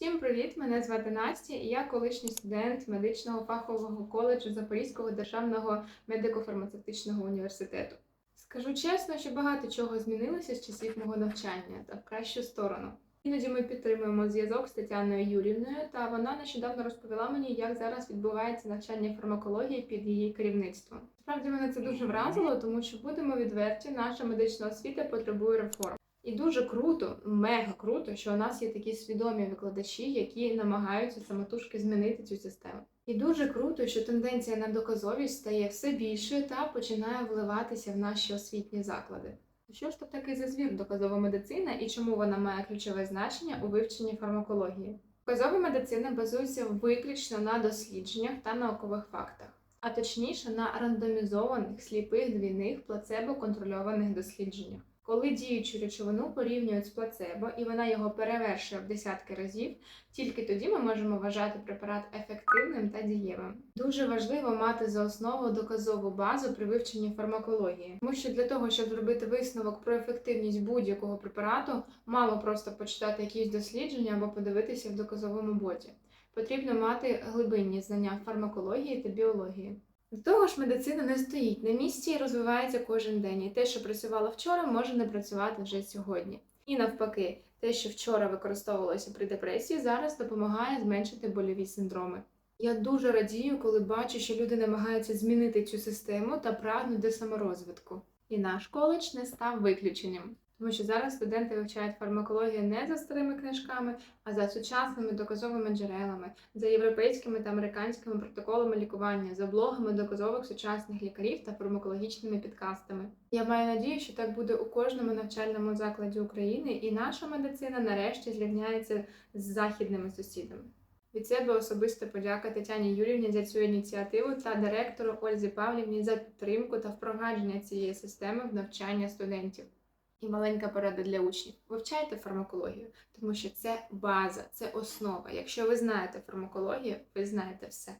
Всім привіт! Мене звати Настя, і я колишній студент медичного фахового коледжу Запорізького державного медико-фармацевтичного університету. Скажу чесно, що багато чого змінилося з часів мого навчання та в кращу сторону. Іноді ми підтримуємо зв'язок з Тетяною Юрівною, та вона нещодавно розповіла мені, як зараз відбувається навчання фармакології під її керівництвом. Справді мене це дуже вразило, тому що будемо відверті, наша медична освіта потребує реформ. І дуже круто, мега круто, що у нас є такі свідомі викладачі, які намагаються самотужки змінити цю систему. І дуже круто, що тенденція на доказовість стає все більшою та починає вливатися в наші освітні заклади. Що ж то таке за звір доказова медицина і чому вона має ключове значення у вивченні фармакології? Доказова медицина базується виключно на дослідженнях та наукових фактах, а точніше на рандомізованих сліпих двійних плацебо-контрольованих дослідженнях. Коли діючу речовину порівнюють з плацебо і вона його перевершує в десятки разів, тільки тоді ми можемо вважати препарат ефективним та дієвим. Дуже важливо мати за основу доказову базу при вивченні фармакології, тому що для того, щоб зробити висновок про ефективність будь-якого препарату, мало просто почитати якісь дослідження або подивитися в доказовому боті. Потрібно мати глибинні знання фармакології та біології. До того ж, медицина не стоїть на місці і розвивається кожен день. І те, що працювало вчора, може не працювати вже сьогодні. І навпаки, те, що вчора використовувалося при депресії, зараз допомагає зменшити больові синдроми. Я дуже радію, коли бачу, що люди намагаються змінити цю систему та прагнуть до саморозвитку. І наш коледж не став виключенням. Тому що зараз студенти вивчають фармакологію не за старими книжками, а за сучасними доказовими джерелами, за європейськими та американськими протоколами лікування, за блогами доказових сучасних лікарів та фармакологічними підкастами. Я маю надію, що так буде у кожному навчальному закладі України, і наша медицина нарешті зрівняється з західними сусідами. Від себе особисто подяка Тетяні Юрівні за цю ініціативу та директору Ользі Павлівні за підтримку та впровадження цієї системи в навчання студентів. І маленька порада для учнів: вивчайте фармакологію, тому що це база, це основа. Якщо ви знаєте фармакологію, ви знаєте все.